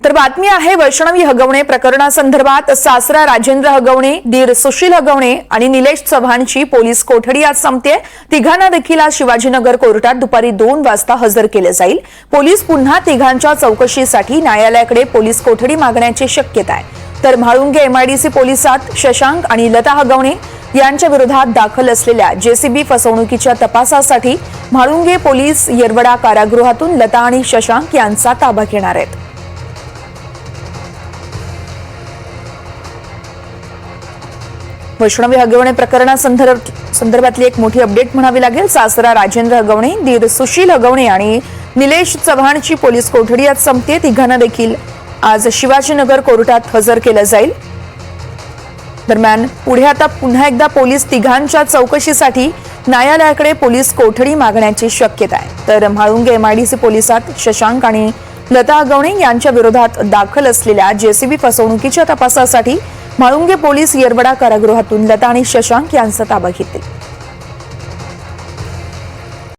तर बातमी आहे वैष्णवी हगवणे प्रकरणासंदर्भात सासरा राजेंद्र हगवणे दीर सुशील हगवणे आणि निलेश चव्हाणची पोलीस कोठडी आज संपते तिघांना देखील आज शिवाजीनगर कोर्टात दुपारी दोन वाजता हजर केले जाईल. पोलीस पुन्हा तिघांच्या चौकशीसाठी न्यायालयाकडे पोलीस कोठडी मागण्याची शक्यता आहे. तर म्हाळुंगे एमआयडीसी पोलिसात शशांक आणि लता हगवणे यांच्या विरोधात दाखल असलेल्या जेसीबी फसवणुकीच्या तपासासाठी म्हाळुंगे पोलीस येरवडा कारागृहातून लता आणि शशांक यांचा ताबा घेणार आहेत. वैष्णवी हगवणे प्रकरणासंदर्भ संदर्भातली एक मोठी अपडेट म्हणावी लागेल. सासरा राजेंद्र हगवणे दीर सुशील हगवणे आणि निलेश चव्हाणची पोलीस कोठडी आज संपते. तिघांना देखील आज शिवाजीनगर कोर्टात हजर केलं जाईल. दरम्यान पुढे आता पुन्हा एकदा पोलीस तिघांच्या चौकशीसाठी न्यायालयाकडे पोलीस कोठडी मागण्याची शक्यता आहे. तर म्हाळुंगे एमआयडीसी पोलिसात शशांक आणि लता हगवणे यांच्या विरोधात दाखल असलेल्या जेसीबी फसवणुकीच्या तपासासाठी म्हाळुंगे पोलीस येरवडा कारागृहातून लता आणि शशांक यांचा ताबा घेतील.